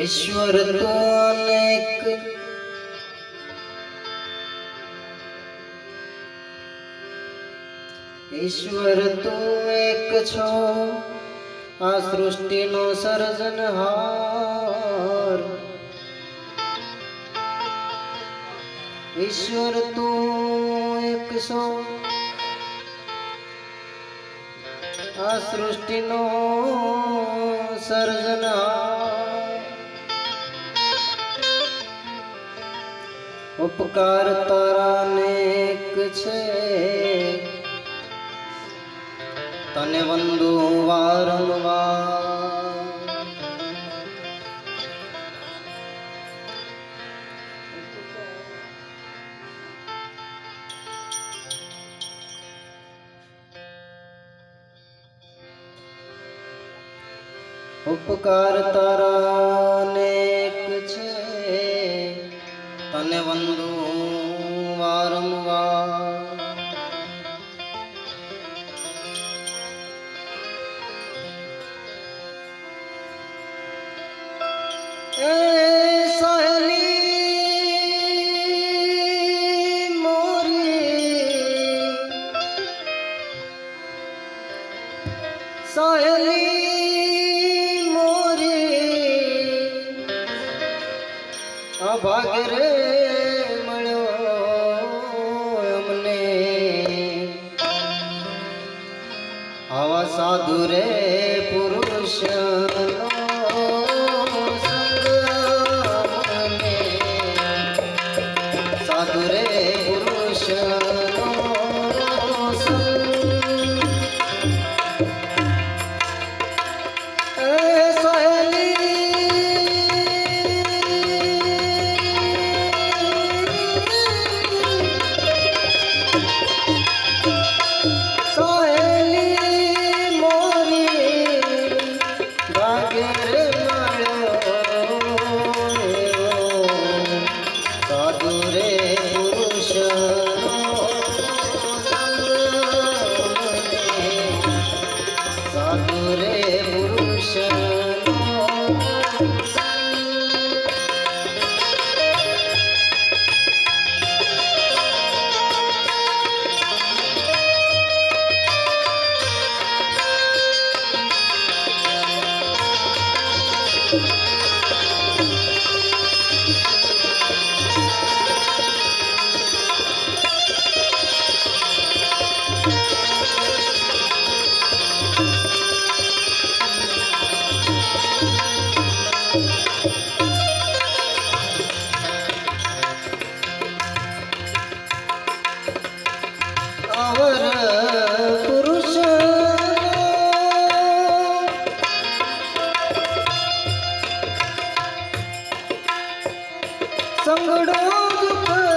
ઈશ્વર તો અનેક ઈશ્વર તું એક છો આ સૃષ્ટિનો સર્જનહાર ઈશ્વર તું એક છો આ સૃષ્ટિનો સર્જનહાર ઉપકાર તારા અનેક છે. તને વંદુ વારંવાર. ઉપકાર તારા અનેક છે. તને વંદુ સંગડો